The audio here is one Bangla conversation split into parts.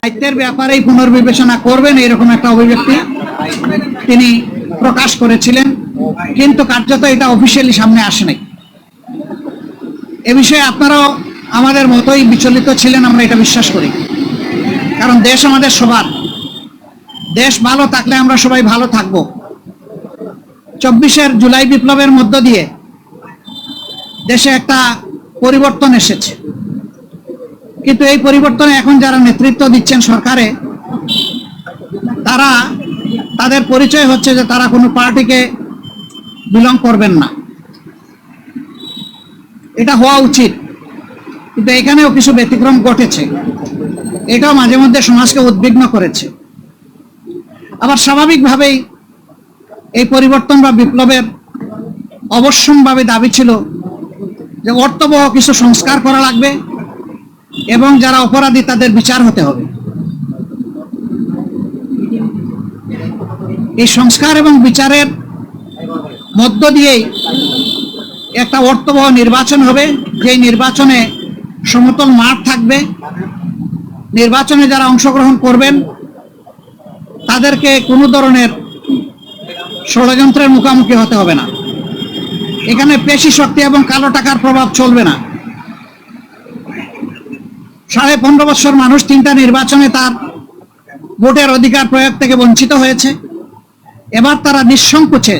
দায়িত্বের ব্যাপারেই পুনর্বিবেচনা করবেন, এরকম একটা অভিব্যক্তি তিনি প্রকাশ করেছিলেন, কিন্তু কার্যত এটা অফিসিয়ালি সামনে আসে নাই এ বিষয়ে আপনারাও আমাদের মতোই বিচলিত ছিলেন, আমরা এটা বিশ্বাস করি। কারণ দেশ আমাদের সবার। দেশ ভালো থাকলে আমরা সবাই ভালো থাকব। চব্বিশের জুলাই বিপ্লবের মধ্য দিয়ে দেশে একটা পরিবর্তন এসেছে। কিন্তু এই পরিবর্তনে এখন যারা নেতৃত্ব দিচ্ছেন সরকারে, তারা, তাদের পরিচয় হচ্ছে যে তারা কোনো পার্টিকে বিলং করবেন না। এটা হওয়া উচিত। কিন্তু এখানেও কিছু ব্যতিক্রম ঘটেছে। এটাও মাঝে মধ্যে সমাজকে উদ্বিগ্ন করেছে। আবার স্বাভাবিকভাবেই এই পরিবর্তন বা বিপ্লবের অবশ্যম্ভাবে দাবি ছিল যে অর্থবহ কিছু সংস্কার করা লাগবে এবং যারা অপরাধী তাদের বিচার হতে হবে। এই সংস্কার এবং বিচারের মধ্য দিয়েই একটা অর্থবহ নির্বাচন হবে। যেই নির্বাচনে সমতল মাঠ থাকবে। নির্বাচনে যারা অংশগ্রহণ করবেন, তাদেরকে কোনো ধরনের ষড়যন্ত্রের মুখোমুখি হতে হবে না। এখানে পেশি শক্তি এবং কালো টাকার প্রভাব চলবে না। সাড়ে পনেরো বছর মানুষ তিনটা নির্বাচনে তার ভোটের অধিকার প্রয়োগ থেকে বঞ্চিত হয়েছে। এবার তারা নিঃসংকোচে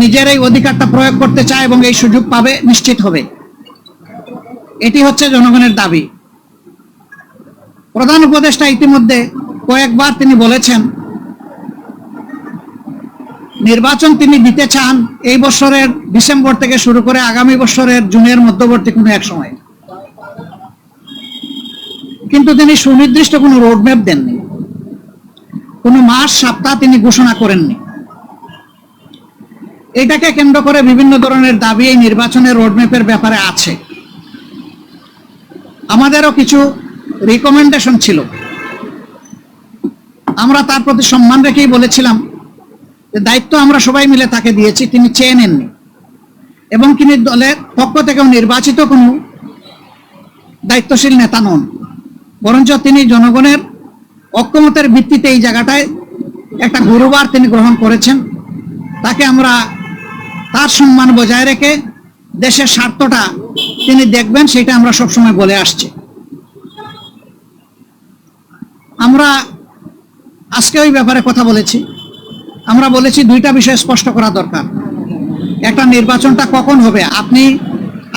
নিজের এই অধিকারটা প্রয়োগ করতে চায় এবং এই সুযোগ পাবে, নিশ্চিত হবে। এটি হচ্ছে জনগণের দাবি। প্রধান উপদেষ্টা ইতিমধ্যে কয়েকবার তিনি বলেছেন নির্বাচন তিনি দিতে চান এই বছরের ডিসেম্বর থেকে শুরু করে আগামী বছরের জুনের মধ্যবর্তী কোনো এক সময়। কিন্তু তিনি সুনির্দিষ্ট কোনো রোডম্যাপ দেননি। কোনো মাস, সপ্তাহ তিনি ঘোষণা করেননি। এটাকে কেন্দ্র করে বিভিন্ন ধরনের দাবি এই নির্বাচনের রোডম্যাপের ব্যাপারে আছে। আমাদেরও কিছু রিকমেন্ডেশন ছিল। আমরা তার প্রতি সম্মান রেখেই বলেছিলাম দায়িত্ব আমরা সবাই মিলে তাকে দিয়েছি, তিনি চেয়ে নেননি। এবং তিনি দলের পক্ষ থেকেও নির্বাচিত কোনো দায়িত্বশীল নেতা নন। বরঞ্চ তিনি জনগণের অক্ষমতার ভিত্তিতে এই জায়গাটায় একটা গুরুবার তিনি গ্রহণ করেছেন। তাকে আমরা তার সম্মান বজায় রেখে দেশের স্বার্থটা তিনি দেখবেন, সেটা আমরা সবসময় বলে আসছি। আমরা আজকে ওই ব্যাপারে কথা বলেছি। আমরা বলেছি দুইটা বিষয় স্পষ্ট করা দরকার। একটা, নির্বাচনটা কখন হবে? আপনি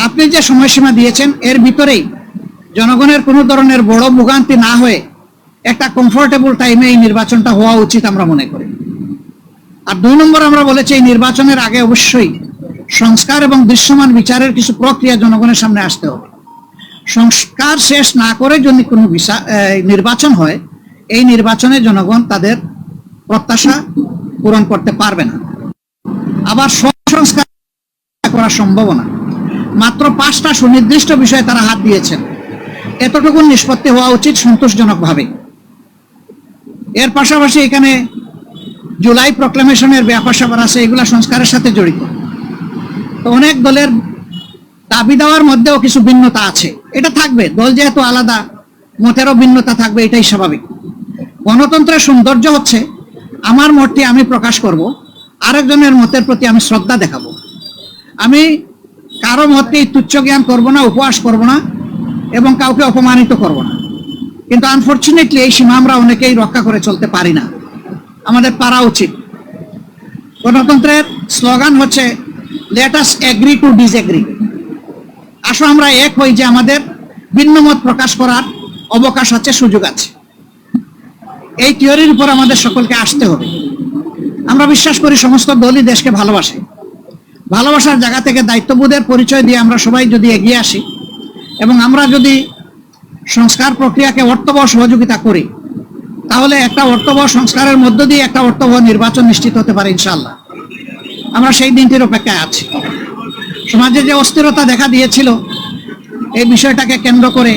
আপনি যে সময়সীমা দিয়েছেন, এর ভিতরেই জনগণের কোনো ধরনের বড় ভোগান্তি না হয়ে একটা কমফোর্টেবল টাইমে এই নির্বাচনটা হওয়া উচিত আমরা মনে করি। আর দুই নম্বর, আমরা বলেছি এই নির্বাচনের আগে অবশ্যই সংস্কার এবং দৃশ্যমান বিচারের কিছু প্রক্রিয়া জনগণের সামনে আসতে হবে। সংস্কার শেষ না করে যদি কোনো নির্বাচন হয়, এই নির্বাচনে জনগণ তাদের প্রত্যাশা পূরণ করতে পারবে না। আবার সংস্কার করা সম্ভব না। মাত্র পাঁচটা সুনির্দিষ্ট বিষয়ে তারা হাত দিয়েছেন। এতটুকু নিষ্পত্তি হওয়া উচিত সন্তোষজনকভাবে। এর পাশাপাশি এখানে জুলাই প্রক্লামেশনের ব্যাপার স্যাপার আছে, এগুলা সংস্কারের সাথে জড়িত। তো অনেক দলের দাবি দেওয়ার মধ্যেও কিছু ভিন্নতা আছে। এটা থাকবে, দল যেহেতু আলাদা, মতেরও ভিন্নতা থাকবে, এটাই স্বাভাবিক। গণতন্ত্রের সৌন্দর্য হচ্ছে আমার মতটি আমি প্রকাশ করব, আরেকজনের মতের প্রতি আমি শ্রদ্ধা দেখাবো। আমি কারও মতকে তুচ্ছ জ্ঞান করব না, উপহাস করব না, এবং কাউকে অপমানিত করব না। কিন্তু আনফর্চুনেটলি এই সীমা আমরা অনেকেই রক্ষা করে চলতে পারি না। আমাদের পারা উচিত। গণতন্ত্রের স্লোগান হচ্ছে let us agree to disagree আসো, আমরা এক হই যে আমাদের ভিন্ন মত প্রকাশ করার অবকাশ আছে, সুযোগ আছে। এই থিওরির উপর আমাদের সকলকে আসতে হবে। আমরা বিশ্বাস করি সমস্ত দলই দেশকে ভালোবাসে। ভালোবাসার জায়গা থেকে দায়িত্ববোধের পরিচয় দিয়ে আমরা সবাই যদি এগিয়ে আসি এবং আমরা যদি সংস্কার প্রক্রিয়াকে অর্থবহ সহযোগিতা করি, তাহলে একটা অর্থবহ সংস্কারের মধ্য দিয়ে একটা অর্থবহ নির্বাচন নিশ্চিত হতে পারে ইনশাল্লাহ আমরা সেই দিনটির অপেক্ষায় আছি। সমাজে যে অস্থিরতা দেখা দিয়েছিল, এই বিষয়টাকে কেন্দ্র করে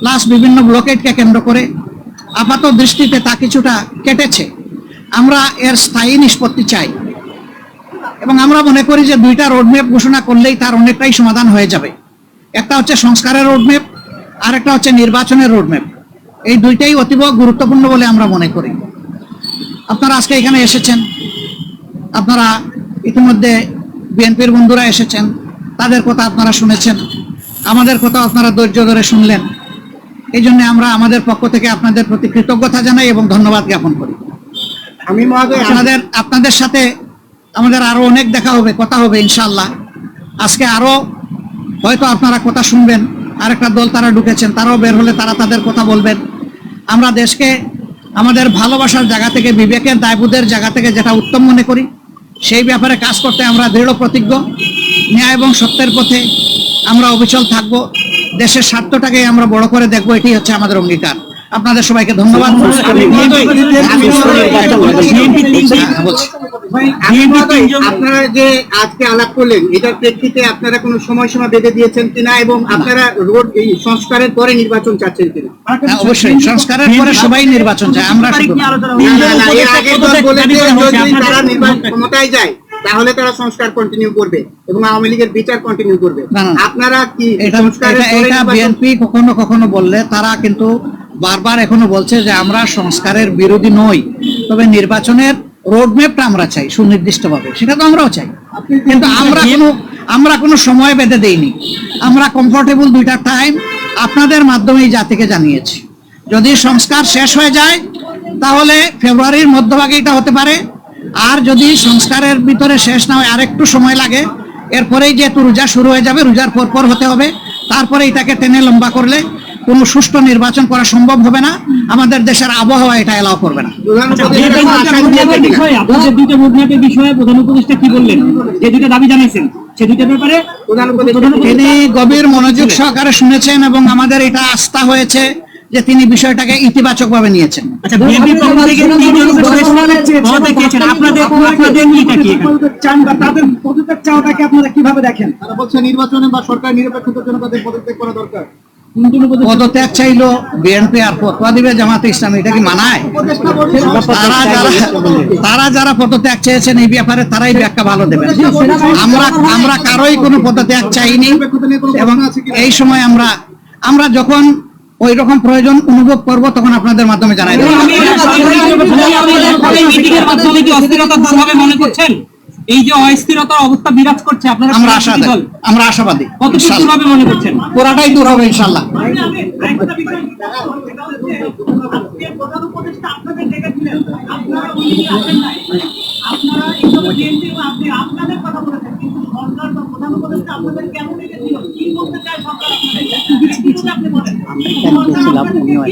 প্লাস বিভিন্ন ব্লকেটকে কেন্দ্র করে আপাত দৃষ্টিতে তা কিছুটা কেটেছে। আমরা এর স্থায়ী নিষ্পত্তি চাই। এবং আমরা মনে করি যে দুইটা রোডম্যাপ ঘোষণা করলেই তার অনেকটাই সমাধান হয়ে যাবে। একটা হচ্ছে সংস্কারের রোডম্যাপ আর একটা হচ্ছে নির্বাচনের রোডম্যাপ এই দুইটাই অতীব গুরুত্বপূর্ণ বলে আমরা মনে করি। আপনারা আজকে এখানে এসেছেন। আপনারা ইতিমধ্যে বিএনপির বন্ধুরা এসেছেন। তাদের কথা আপনারা শুনেছেন। আমাদের কথা আপনারা ধৈর্য ধরে শুনলেন। এই জন্য আমরা আমাদের পক্ষ থেকে আপনাদের প্রতি কৃতজ্ঞতা জানাই এবং ধন্যবাদ জ্ঞাপন করি। আমি আপনাদের আপনাদের সাথে আমাদের আরও অনেক দেখা হবে কথা হবে ইনশাল্লাহ আজকে আরও হয়তো আপনারা কথা শুনবেন আরেকটা দল তারা ঢুকেছেন তারাও বের হলে তারা তাদের কথা বলবেন। আমরা দেশকে আমাদের ভালোবাসার জায়গা থেকে বিবেকের দায়বোধের জায়গা থেকে যেটা উত্তম মনে করি সেই ব্যাপারে কাজ করতে আমরা দৃঢ় প্রতিজ্ঞ। ন্যায় এবং সত্যের পথে আমরা অবিচল থাকব। দেশের স্বার্থটাকে আমরা বড় করে দেখব এটি হচ্ছে আমাদের অঙ্গীকার। আপনাদের সবাইকে ধন্যবাদ। আপনারা যে আজকে আলাপ করলেন এটার প্রেক্ষিতে আপনারা কোনো সময়সীমা বেঁধে দিয়েছেন কিনা এবং আপনারা রোড এই সংস্কারের পরে নির্বাচন চাচ্ছেন কিনা? অবশ্যই সংস্কারের পরে সবাই নির্বাচন চায় আমরা ক্ষমতায় যায় তাহলে তারা সংস্কার কন্টিনিউ করবে এবং আওয়ামী লীগের বিচার কন্টিনিউ করবে। আপনারা কি এটা বিএনপি কখনো কখনো বললে তারা কিন্তু বারবার এখনও বলছে যে আমরা সংস্কারের বিরোধী নই। তবে নির্বাচনের রোডম্যাপটা আমরা চাই সুনির্দিষ্টভাবে। সেটা তো আমরাও চাই। কিন্তু আমরা কোনো আমরা কোনো সময় বেঁধে দেইনি। আমরা কমফোর্টেবল দুইটা টাইম আপনাদের মাধ্যমে এই জাতিকে জানিয়েছি। যদি সংস্কার শেষ হয়ে যায় তাহলে ফেব্রুয়ারির মধ্যভাগে এটা হতে পারে। আর যদি সংস্কারের ভিতরে শেষ না হয় আর একটু সময় লাগে। এরপরেই যেহেতু রোজা শুরু হয়ে যাবে রোজার পর পর হতে হবে। তারপরে এটাকে টেনে লম্বা করলে কোনো সুষ্ঠু নির্বাচন করা সম্ভব হবে না। আমাদের দেশের আবহাওয়া এটা এলাও করবে না। প্রধান উপদেষ্টা কি বললেন যে দাবি জানাইছেন তিনি গভীর মনোযোগ সহকারে শুনেছেন এবং আমাদের এটা আস্থা হয়েছে। যে তিনি বিষয়টাকে ইতিবাচক ভাবে নিয়েছেন। আচ্ছা বিএনপির পক্ষ থেকে তিনজন উপদেষ্টা চেয়েছেন আপনাদের আপনাদের ইটা কি চান বা তাদের পদত্যাগ চাওয়াটাকে আপনারা কীভাবে দেখেন? তারা বলছে নির্বাচনে বা সরকার নিরপেক্ষতার জন্য তাদের পদত্যাগ করা দরকার পদত্যাগ চাইলো বিএনপি আর ফতোয়া দিবে জামাতে ইসলামী এটা কি মানায়? তারা যারা তারা যারা পদত্যাগ চেয়েছেন এই ব্যাপারে তারাই ব্যাখ্যা ভালো দেবেন। আমরা আমরা কারোই কোনো পদত্যাগ চাইনি এবং এই সময় আমরা আমরা যখন ওই রকম প্রয়োজন অনুভব করব তখন আপনাদের মাধ্যমে জানাই দেবো। এই মিটিংয়ের মাধ্যমে কি অস্থিরতা দূর মনে করছেন? এই যে অস্থিরতার অবস্থা বিরাজ করছে আপনারা আমরা আশাবাদী দল, আমরা আশাবাদী কত দূর হবে মনে করছেন? পুরাটাই দূর হবে ইনশাল্লাহ। আপনাদের কথা বলেছেন কিন্তু সরকার বা প্রধান উপদেষ্টা আপনাদের কেমন Não.